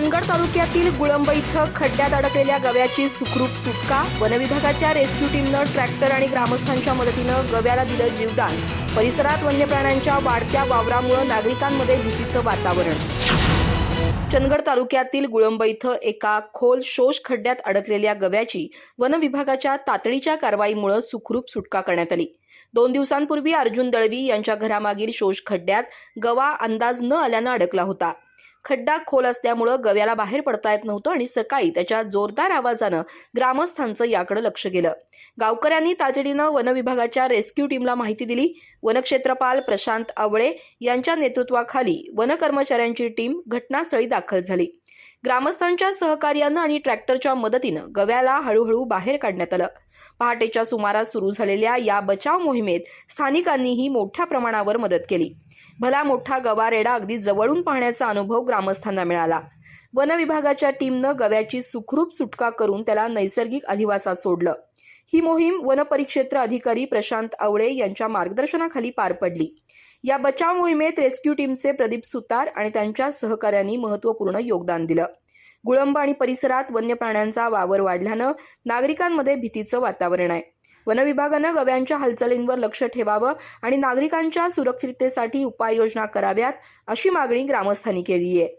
चंदगड तालुक्यातील गुळंब इथं खड्ड्यात अडकलेल्या गव्याची सुखरूप सुटका. वनविभागाच्या रेस्क्यू टीमनं ट्रॅक्टर आणि ग्रामस्थांच्या मदतीनं गव्याला दिलं जीवदान. परिसरात वन्य प्राण्यांच्या वाढत्या वावरामुळे नागरिकांमध्ये भीतीचं वातावरण. चंदगड तालुक्यातील गुळंब इथं एका खोल शोष खड्ड्यात अडकलेल्या गव्याची वनविभागाच्या तातडीच्या कारवाईमुळे सुखरूप सुटका करण्यात आली. दोन दिवसांपूर्वी अर्जुन दळवी यांच्या घरामागील शोष खड्ड्यात गवा अंदाज न आल्यानं अडकला होता. खड्डा खोल असल्यामुळं गव्याला बाहेर पडता येत नव्हतं आणि सकाळी त्याच्या जोरदार आवाजानं ग्रामस्थांचं याकडे लक्ष गेलं. गावकऱ्यांनी तातडीनं वनविभागाच्या रेस्क्यू टीमला माहिती दिली. वनक्षेत्रपाल प्रशांत आवळे यांच्या नेतृत्वाखाली वनकर्मचाऱ्यांची टीम घटनास्थळी दाखल झाली. ग्रामस्थांच्या सहकार्यानं आणि ट्रॅक्टरच्या मदतीनं गव्याला हळूहळू बाहेर काढण्यात आलं. पहाटेच्या सुमारास सुरू झालेल्या या बचाव मोहिमेत स्थानिकांनीही मोठ्या प्रमाणावर मदत केली. भला मोठा गवारेडा अगदी जवळून पाहण्याचा अनुभव ग्रामस्थांना मिळाला. वन विभागाच्या टीमनं गव्याची सुखरूप सुटका करून त्याला नैसर्गिक अधिवासात सोडलं. ही मोहीम वनपरिक्षेत्र अधिकारी प्रशांत आवळे यांच्या मार्गदर्शनाखाली पार पडली. या बचाव मोहिमेत रेस्क्यू टीमचे प्रदीप सुतार आणि त्यांच्या सहकाऱ्यांनी महत्त्वपूर्ण योगदान दिलं. गुळंब आणि परिसरात वन्य प्राण्यांचा वावर वाढल्यानं नागरिकांमध्ये भीतीचं वातावरण आहे. वनविभागानं गव्यांच्या हालचालींवर लक्ष ठेवावं आणि नागरिकांच्या सुरक्षिततेसाठी उपाययोजना कराव्यात अशी मागणी ग्रामस्थांनी केली आहे.